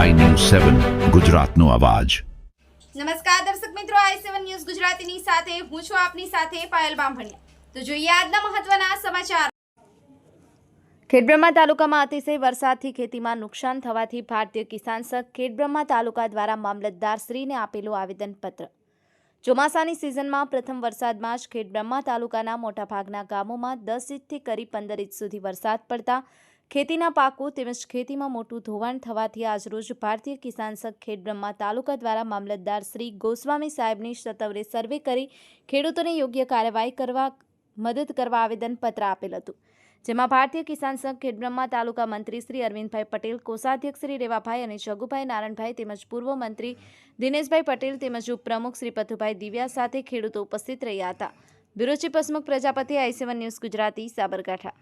સેવન ગુજરાતનો અવાજ. નમસ્કાર દર્શક મિત્રો આઈ સેવન ન્યૂઝ ગુજરાતીની સાથે હું છું આપની સાથે પાયલ બામભણિયા. તો જોઈએ આજના મહત્વના સમાચાર. ખેડબ્રહ્મા તાલુકામાં અતિશય વરસાદથી ખેતીમાં નુકસાન થવાથી ભારતીય કિસાન સંઘ ખેડબ્રહ્મા તાલુકા દ્વારા મામલતદારશ્રીને આપેલું આવેદનપત્ર. ચોમાસાની સિઝનમાં પ્રથમ વરસાદમાં જ ખેડબ્રહ્મા તાલુકાના મોટાભાગના ગામોમાં દસ ઇંચથી કરી પંદર ઇંચ સુધી વરસાદ પડતા ખેતીના પાકો તેમજ ખેતીમાં મોટું ધોવાણ થવાથી આજરોજ ભારતીય કિસાન સંઘ ખેડબ્રહ્મા તાલુકા દ્વારા મામલતદાર શ્રી ગોસ્વામી સાહેબની સત્વરે સર્વે કરી ખેડૂતોને યોગ્ય કાર્યવાહી કરવા મદદ કરવા આવેદનપત્ર આપેલ હતું. જેમાં ભારતીય કિસાન સંઘ ખેડબ્રહ્મા તાલુકા મંત્રી શ્રી અરવિંદભાઈ પટેલ, કોષાધ્યક્ષ શ્રી રેવાભાઈ અને જગુભાઈ નારાયણભાઈ તેમજ પૂર્વ મંત્રી દિનેશભાઈ પટેલ તેમજ ઉપપ્રમુખ શ્રી પથુભાઈ દિવ્યા સાથે ખેડૂતો ઉપસ્થિત રહ્યા હતા. Bureau chief Prajapati, I news Gujarati, Sabarkantha.